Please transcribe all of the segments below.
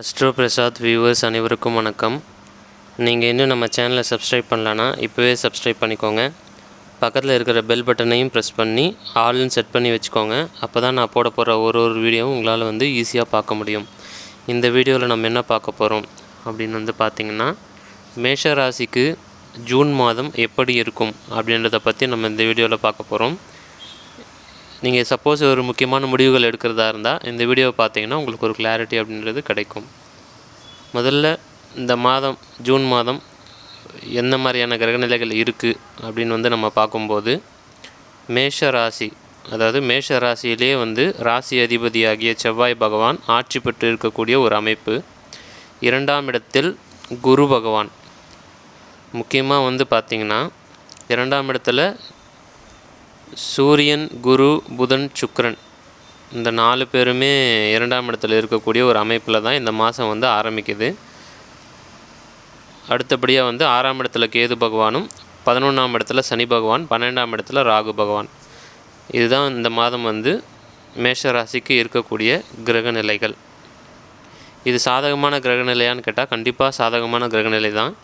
Astro Prasad viewers அனைவருக்கும் வணக்கம். நீங்கள் இன்னும் நம்ம சேனலை சப்ஸ்கிரைப் பண்ணலன்னா இப்போவே சப்ஸ்கிரைப் பண்ணிக்கோங்க. பக்கத்தில் இருக்கிற பெல் பட்டனையும் ப்ரெஸ் பண்ணி ஆல்னு செட் பண்ணி வச்சுக்கோங்க. அப்போ தான் நான் போட போகிற ஒரு ஒரு வீடியோவும் உங்களால் வந்து ஈஸியாக பார்க்க முடியும். இந்த வீடியோவில் நம்ம என்ன பார்க்க போகிறோம் அப்படின்னு வந்து பார்த்திங்கன்னா மேஷ ராசிக்கு ஜூன் மாதம் எப்படி இருக்கும் அப்படின்றத பற்றி நம்ம இந்த வீடியோவில் பார்க்க போகிறோம் நீங்கள் சப்போஸ் ஒரு முக்கியமான முடிவுகள் எடுக்கிறதா இருந்தால் இந்த வீடியோவை பார்த்தீங்கன்னா உங்களுக்கு ஒரு கிளாரிட்டி அப்படின்றது கிடைக்கும். முதல்ல இந்த மாதம் ஜூன் மாதம் எந்த மாதிரியான கிரகநிலைகள் இருக்குது அப்படின்னு வந்து நம்ம பார்க்கும்போது மேஷ ராசி அதாவது மேஷ ராசியிலே வந்து ராசி அதிபதியாகிய செவ்வாய் பகவான் ஆட்சி பெற்று இருக்கக்கூடிய ஒரு அமைப்பு. இரண்டாம் இடத்தில் குரு பகவான். முக்கியமாக வந்து பார்த்திங்கன்னா இரண்டாம் இடத்துல சூரியன் குரு புதன் சுக்ரன் இந்த நாலு பேருமே இரண்டாம் இடத்துல இருக்கக்கூடிய ஒரு அமைப்பில் தான் இந்த மாதம் வந்து ஆரம்பிக்குது. அடுத்தபடியாக வந்து ஆறாம் இடத்துல கேது பகவானும் பதினொன்றாம் இடத்துல சனி பகவான் பன்னெண்டாம் இடத்துல ராகு பகவான். இதுதான் இந்த மாதம் வந்து மேஷ ராசிக்கு இருக்கக்கூடிய கிரக நிலைகள். இது சாதகமான கிரகநிலையான்னு கேட்டால் கண்டிப்பாக சாதகமான கிரகநிலை தான்.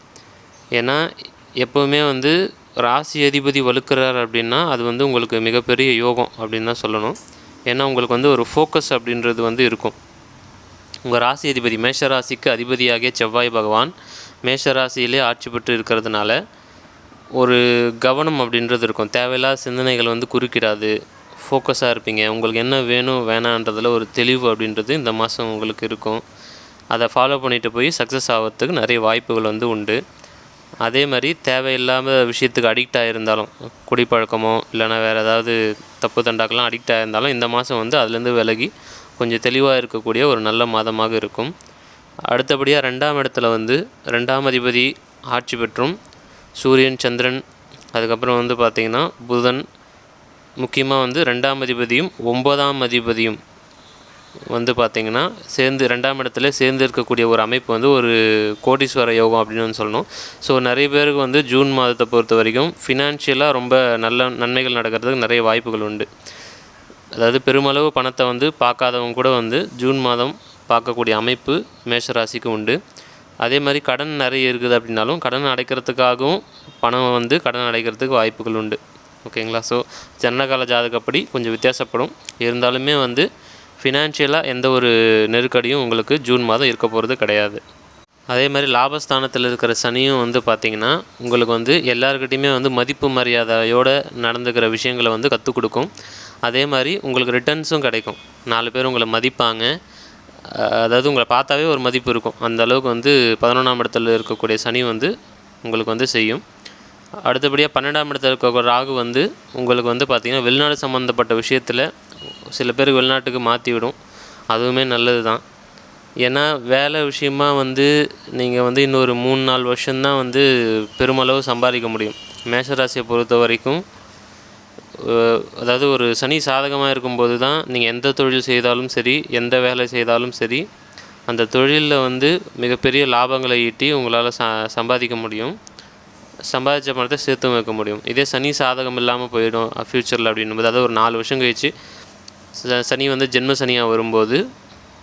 ஏன்னா எப்போவுமே வந்து ராசி அதிபதி வலுக்கிறார் அப்படின்னா அது வந்து உங்களுக்கு மிகப்பெரிய யோகம் அப்படின்னு தான் சொல்லணும். ஏன்னா உங்களுக்கு வந்து ஒரு ஃபோக்கஸ் அப்படின்றது வந்து இருக்கும். உங்கள் ராசி அதிபதி மேஷ ராசிக்கு அதிபதியாகிய செவ்வாய் பகவான் மேஷராசியிலே ஆட்சி பெற்று இருக்கிறதுனால ஒரு கவனம் அப்படின்றது இருக்கும். தேவையில்லாத சிந்தனைகள் வந்து குறுக்கிடாது. ஃபோக்கஸாக இருப்பீங்க. உங்களுக்கு என்ன வேணும் வேணான்றதில் ஒரு தெளிவு அப்படின்றது இந்த மாதம் உங்களுக்கு இருக்கும். அதை ஃபாலோ பண்ணிட்டு போய் சக்ஸஸ் ஆகிறதுக்கு நிறைய வாய்ப்புகள் வந்து உண்டு. அதே மாதிரி தேவையில்லாமல் விஷயத்துக்கு அடிக்ட் ஆகிருந்தாலும் குடிப்பழக்கமோ இல்லைனா வேறு ஏதாவது தப்பு தண்டாக்கெல்லாம் அடிக்ட் ஆகிருந்தாலும் இந்த மாதம் வந்து அதுலேருந்து விலகி கொஞ்சம் தெளிவாக இருக்கக்கூடிய ஒரு நல்ல மாதமாக இருக்கும். அடுத்தபடியாக ரெண்டாம் இடத்துல வந்து ரெண்டாம் அதிபதி ஆட்சி பெற்றும் சூரியன் சந்திரன் அதுக்கப்புறம் வந்து பார்த்திங்கன்னா புதன் முக்கியமாக வந்து ரெண்டாம் அதிபதியும் ஒன்பதாம் அதிபதியும் வந்து பார்த்திங்கன்னா சேர்ந்து ரெண்டாம் இடத்துல சேர்ந்து இருக்கக்கூடிய ஒரு அமைப்பு வந்து ஒரு கோடீஸ்வர யோகம் அப்படின்னு வந்து சொல்லணும். ஸோ நிறைய பேருக்கு வந்து ஜூன் மாதத்தை பொறுத்த வரைக்கும் ஃபினான்ஷியலாக ரொம்ப நல்ல நன்மைகள் நடக்கிறதுக்கு நிறைய வாய்ப்புகள் உண்டு. அதாவது பெருமளவு பணத்தை வந்து பார்க்காதவங்க கூட வந்து ஜூன் மாதம் பார்க்கக்கூடிய அமைப்பு மேஷராசிக்கு உண்டு. அதே மாதிரி கடன் நிறைய இருக்குது அப்படின்னாலும் கடன் அடைக்கிறதுக்காகவும் பணம் வந்து கடன் அடைக்கிறதுக்கு வாய்ப்புகள் உண்டு. ஓகேங்களா ஸோ ஜன்னகால ஜாதகப்படி கொஞ்சம் வித்தியாசப்படும். இருந்தாலுமே வந்து ஃபினான்ஷியலாக எந்த ஒரு நெருக்கடியும் உங்களுக்கு ஜூன் மாதம் இருக்க போகிறது கிடையாது. அதே மாதிரி லாபஸ்தானத்தில் இருக்கிற சனியும் வந்து பார்த்திங்கன்னா உங்களுக்கு வந்து எல்லாருக்கிட்டையுமே வந்து மதிப்பு மரியாதையோடு நடந்துக்கிற விஷயங்களை வந்து கற்றுக் கொடுக்கும். அதே மாதிரி உங்களுக்கு ரிட்டர்ன்ஸும் கிடைக்கும். நாலு பேர் உங்களை மதிப்பாங்க. அதாவது உங்களை பார்த்தாவே ஒரு மதிப்பு இருக்கும். அந்த அளவுக்கு வந்து பதினொன்றாம் இடத்துல இருக்கக்கூடிய சனி வந்து உங்களுக்கு வந்து செய்யும். அடுத்தபடியாக பன்னெண்டாம் இடத்துல இருக்க ராகு வந்து உங்களுக்கு வந்து பார்த்திங்கன்னா வெளிநாடு சம்மந்தப்பட்ட விஷயத்தில் சில பேருக்கு வெளிநாட்டுக்கு மாற்றி விடும். அதுவுமே நல்லது தான் ஏன்னா வேலை விஷயமா வந்து நீங்கள் வந்து இன்னொரு மூணு நாலு வருஷம்தான் வந்து பெருமளவு சம்பாதிக்க முடியும். மேஷராசியை பொறுத்த வரைக்கும் அதாவது ஒரு சனி சாதகமாக இருக்கும்போது தான் நீங்கள் எந்த தொழில் செய்தாலும் சரி எந்த வேலை செய்தாலும் சரி அந்த தொழிலில் வந்து மிகப்பெரிய லாபங்களை ஈட்டி உங்களால் ச சம்பாதிக்க முடியும். சம்பாதிச்ச பணத்தை சேர்த்து வைக்க முடியும். இதே சனி சாதகம் இல்லாமல் போயிடும் ஃப்யூச்சரில் அப்படின்னும்போது அதாவது ஒரு நாலு வருஷம் கழிச்சு சனி வந்து ஜென்ம சனியாக வரும்போது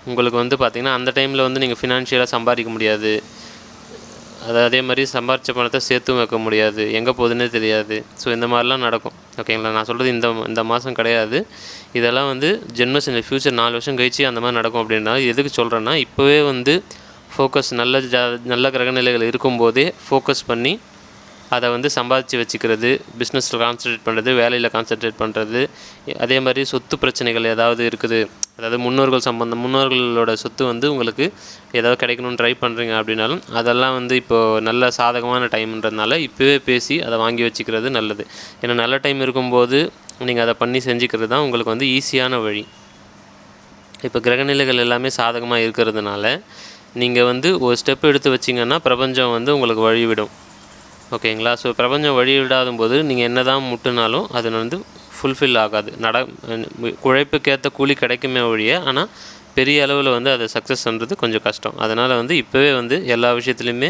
உங்களுக்கு வந்து பார்த்திங்கன்னா அந்த டைமில் வந்து நீங்கள் ஃபினான்ஷியலாக சம்பாதிக்க முடியாது. அது அதே மாதிரி சம்பாரித்த பணத்தை சேர்த்தும் வைக்க முடியாது. எங்கே போகுதுன்னே தெரியாது. ஸோ இந்த மாதிரிலாம் நடக்கும். ஓகேங்களா நான் சொல்கிறது இந்த இந்த மாதம் கிடையாது. இதெல்லாம் வந்து ஜென்ம சனி ஃப்யூச்சர் நாலு வருஷம் கழிச்சு அந்த மாதிரி நடக்கும் அப்படின்னா எதுக்கு சொல்கிறேன்னா இப்போவே வந்து ஃபோக்கஸ் நல்ல ஜா நல்ல கிரகநிலைகள் இருக்கும்போதே ஃபோக்கஸ் பண்ணி அதை வந்து சம்பாதிச்சு வச்சுக்கிறது பிஸ்னஸில் கான்சன்ட்ரேட் பண்ணுறது வேலையில் கான்சன்ட்ரேட் பண்ணுறது அதே மாதிரி சொத்து பிரச்சனைகள் ஏதாவது இருக்குது. அதாவது முன்னோர்கள் சம்பந்தம் முன்னோர்களோட சொத்து வந்து உங்களுக்கு ஏதாவது கிடைக்கணும்னு ட்ரை பண்ணுறீங்க அப்படின்னாலும் அதெல்லாம் வந்து இப்போது நல்ல சாதகமான டைம்ன்றதுனால இப்போவே பேசி அதை வாங்கி வச்சுக்கிறது நல்லது. ஏன்னா நல்ல டைம் இருக்கும்போது நீங்கள் அதை பண்ணி செஞ்சுக்கிறது தான் உங்களுக்கு வந்து ஈஸியான வழி. இப்போ கிரகநிலைகள் எல்லாமே சாதகமாக இருக்கிறதுனால நீங்கள் வந்து ஒரு ஸ்டெப் எடுத்து வச்சிங்கன்னா பிரபஞ்சம் வந்து உங்களுக்கு வழிவிடும். ஓகேங்களா? ஸோ பிரபஞ்சம் வழிவிடாத போது நீங்கள் என்ன தான் முட்டுனாலும் அது வந்து ஃபுல்ஃபில் ஆகாது. நட உழைப்புக்கேற்ற கூலி கிடைக்குமே ஒழிய ஆனால் பெரிய அளவில் வந்து அதை சக்ஸஸ் பண்ணுறது கொஞ்சம் கஷ்டம். அதனால் வந்து இப்போவே வந்து எல்லா விஷயத்துலையுமே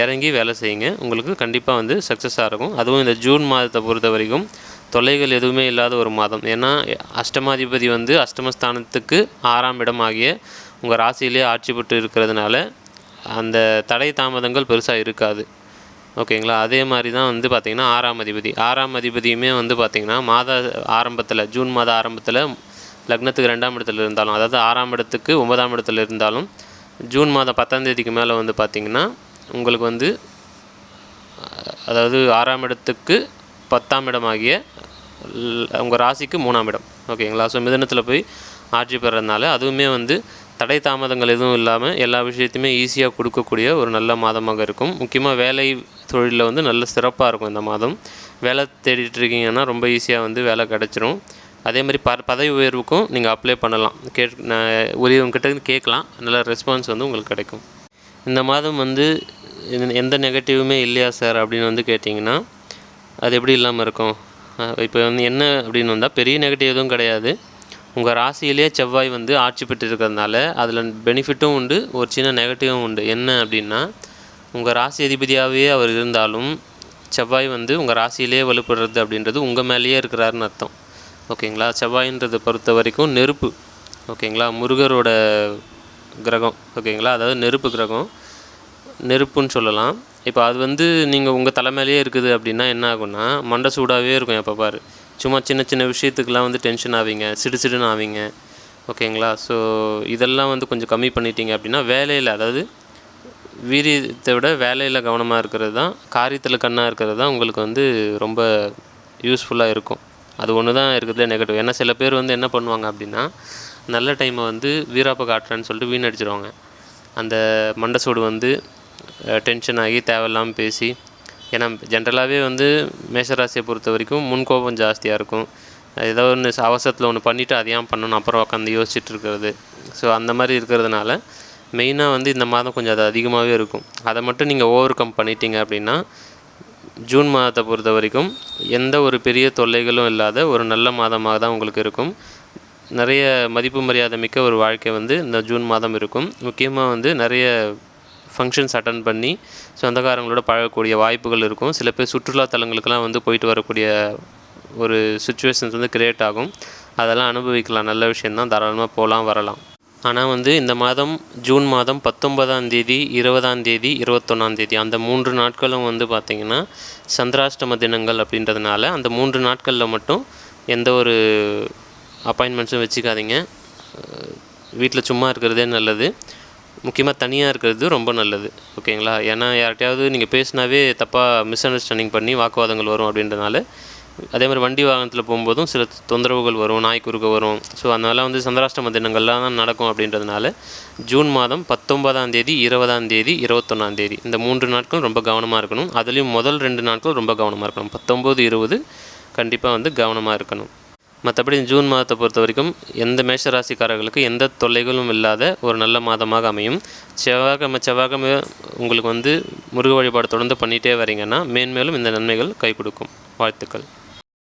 இறங்கி வேலை செய்யுங்க. உங்களுக்கு கண்டிப்பாக வந்து சக்ஸஸாக இருக்கும். அதுவும் இந்த ஜூன் மாதத்தை பொறுத்த வரைக்கும் தொல்லைகள் எதுவுமே இல்லாத ஒரு மாதம். ஏன்னா அஷ்டமாதிபதி வந்து அஷ்டமஸ்தானத்துக்கு ஆறாம் இடம் ஆகிய உங்கள் ராசியிலே ஆட்சி பெற்று இருக்கிறதுனால அந்த தடை தாமதங்கள் பெருசாக இருக்காது. ஓகேங்களா? அதே மாதிரி தான் வந்து பார்த்திங்கன்னா ஆறாம் அதிபதி. ஆறாம் அதிபதியுமே வந்து பார்த்திங்கன்னா மாத ஆரம்பத்தில் ஜூன் மாத ஆரம்பத்தில் லக்னத்துக்கு ரெண்டாம் இடத்துல இருந்தாலும் அதாவது ஆறாம் இடத்துக்கு ஒன்பதாம் இடத்துல இருந்தாலும் ஜூன் மாதம் பத்தாம் தேதிக்கு மேலே வந்து பார்த்திங்கன்னா உங்களுக்கு வந்து அதாவது ஆறாம் இடத்துக்கு பத்தாம் இடமாகிய உங்கள் ராசிக்கு மூணாம் இடம். ஓகேங்களா? ஸோ மிதனத்தில் போய் ஆட்சி பெறதுனால அதுவுமே வந்து தடை தாமதங்கள் எதுவும் இல்லாமல் எல்லா விஷயத்தையுமே ஈஸியாக கொடுக்கக்கூடிய ஒரு நல்ல மாதமாக இருக்கும். முக்கியமாக வேலை தொழிலில் வந்து நல்ல சிறப்பாக இருக்கும் இந்த மாதம். வேலை தேடிட்டு இருக்கீங்கன்னா ரொம்ப ஈஸியாக வந்து வேலை கிடச்சிரும். அதே மாதிரி ப பதவி உயர்வுக்கும் நீங்கள் அப்ளை பண்ணலாம். கேட் நான் உரியவங்கிட்ட இருந்து கேட்கலாம். நல்ல ரெஸ்பான்ஸ் வந்து உங்களுக்கு கிடைக்கும். இந்த மாதம் வந்து எந்த- எந்த நெகட்டிவுமே இல்லையா சார் அப்படின்னு வந்து கேட்டிங்கன்னா அது எப்படி இல்லாமல் இருக்கும்? இப்போ வந்து என்ன அப்படின்னு வந்தால் பெரிய நெகட்டிவ் எதுவும் கிடையாது. உங்கள் ராசியிலே செவ்வாய் வந்து ஆட்சி பெற்று இருக்கிறதுனால அதில் பெனிஃபிட்டும் உண்டு ஒரு சின்ன நெகட்டிவும் உண்டு. என்ன அப்படின்னா உங்கள் ராசி அதிபதியாகவே அவர் இருந்தாலும் செவ்வாய் வந்து உங்கள் ராசியிலே வலுப்படுறது அப்படின்றது உங்கள் மேலேயே இருக்கிறாருன்னு அர்த்தம். ஓகேங்களா? செவ்வாயின்றதை பொறுத்த வரைக்கும் நெருப்பு. ஓகேங்களா? முருகரோட கிரகம். ஓகேங்களா? அதாவது நெருப்பு கிரகம். நெருப்புன்னு சொல்லலாம். இப்போ அது வந்து நீங்கள் உங்கள் தலைமையிலே இருக்குது அப்படின்னா என்ன ஆகும்னா மண்டை சூடாகவே இருக்கும் எப்போ பாரு. சும்மா சின்ன சின்ன விஷயத்துக்கெலாம் வந்து டென்ஷன் ஆவீங்க. சிடு சிடுன்னு ஆவீங்க. ஓகேங்களா? ஸோ இதெல்லாம் வந்து கொஞ்சம் கம்மி பண்ணிட்டீங்க அப்படின்னா வேலையில் அதாவது வீரியத்தை விட வேலையில் கவனமாக இருக்கிறது தான் காரியத்தில் கண்ணாக இருக்கிறது தான் உங்களுக்கு வந்து ரொம்ப யூஸ்ஃபுல்லாக இருக்கும். அது ஒன்று தான் இருக்கிறதுலே நெகட்டிவ் ஏன்னா சில பேர் வந்து என்ன பண்ணுவாங்க அப்படின்னா நல்ல டைமை வந்து வீராப்ப காட்டுறேன்னு சொல்லிட்டு வீணடிச்சிருவாங்க. அந்த மண்டை சூடு வந்து டென்ஷன் ஆகி தேவையில்லாமல் பேசி ஏன்னா ஜென்ரலாகவே வந்து மேஷராசியை பொறுத்த வரைக்கும் முன்கோபம் ஜாஸ்தியாக இருக்கும். ஏதோ ஒன்று அவசரத்தில் ஒன்று பண்ணிவிட்டு அதை ஏன் பண்ணணும் அப்புறம் உட்காந்து யோசிச்சுட்டு இருக்கிறது. ஸோ அந்த மாதிரி இருக்கிறதுனால மெயினாக வந்து இந்த மாதம் கொஞ்சம் அது அதிகமாகவே இருக்கும். அதை மட்டும் நீங்கள் ஓவர் கம் பண்ணிட்டீங்க அப்படின்னா ஜூன் மாதத்தை பொறுத்த வரைக்கும் எந்த ஒரு பெரிய தொல்லைகளும் இல்லாத ஒரு நல்ல மாதமாக தான் உங்களுக்கு இருக்கும். நிறைய மதிப்பு மரியாதை மிக்க ஒரு வாழ்க்கை வந்து இந்த ஜூன் மாதம் இருக்கும். முக்கியமாக வந்து நிறைய ஃபங்க்ஷன்ஸ் அட்டன் பண்ணி சொந்தக்காரங்களோட பழகக்கூடிய வாய்ப்புகள் இருக்கும். சில பேர் சுற்றுலா தலங்களுக்கெல்லாம் வந்து போயிட்டு வரக்கூடிய ஒரு சுச்சுவேஷன்ஸ் வந்து க்ரியேட் ஆகும். அதெல்லாம் அனுபவிக்கலாம். நல்ல விஷயந்தான். தாராளமாக போகலாம் வரலாம். ஆனால் வந்து இந்த மாதம் ஜூன் மாதம் பத்தொன்பதாம் தேதி இருபதாம் தேதி இருபத்தொன்னாம் தேதி அந்த மூன்று நாட்களும் வந்து பார்த்திங்கன்னா சந்திராஷ்டம தினங்கள் அப்படின்றதுனால அந்த மூன்று நாட்களில் மட்டும் எந்த ஒரு அப்பாயின்மெண்ட்ஸும் வச்சுக்காதீங்க. வீட்டில் சும்மா இருக்கிறதே நல்லது. முக்கியமாக தனியாக இருக்கிறது ரொம்ப நல்லது. ஓகேங்களா? ஏன்னா யார்கிட்டையாவது நீங்கள் பேசினாவே தப்பாக மிஸ் அண்டர்ஸ்டாண்டிங் பண்ணி வாக்குவாதங்கள் வரும் அப்படின்றனால அதே மாதிரி வண்டி வாகனத்தில் போகும்போதும் சில தொந்தரவுகள் வரும் நாய் குறுக்க வரும். ஸோ அதனால வந்து சந்திராஷ்டம தினங்கள்லாம் தான் நடக்கும் அப்படின்றதுனால ஜூன் மாதம் பத்தொன்பதாம் தேதி இருபதாம் தேதி இருபத்தொன்னாம் தேதி இந்த மூன்று நாட்கள் ரொம்ப கவனமாக இருக்கணும். அதுலேயும் முதல் ரெண்டு நாட்கள் ரொம்ப கவனமாக இருக்கணும். பத்தொம்போது இருபது கண்டிப்பாக வந்து கவனமாக இருக்கணும். மற்றபடி ஜூன் மாதத்தை பொறுத்த வரைக்கும் எந்த மேஷ ராசிக்காரர்களுக்கு எந்த தொல்லைகளும் இல்லாத ஒரு நல்ல மாதமாக அமையும். செவ்வாய்க்கிழமை செவ்வாய்க்கிழமை உங்களுக்கு வந்து முருக வழிபாடு தொடர்ந்து பண்ணிகிட்டே வரீங்கன்னா மேன்மேலும் இந்த நன்மைகள் கை கொடுக்கும். வாழ்த்துக்கள்.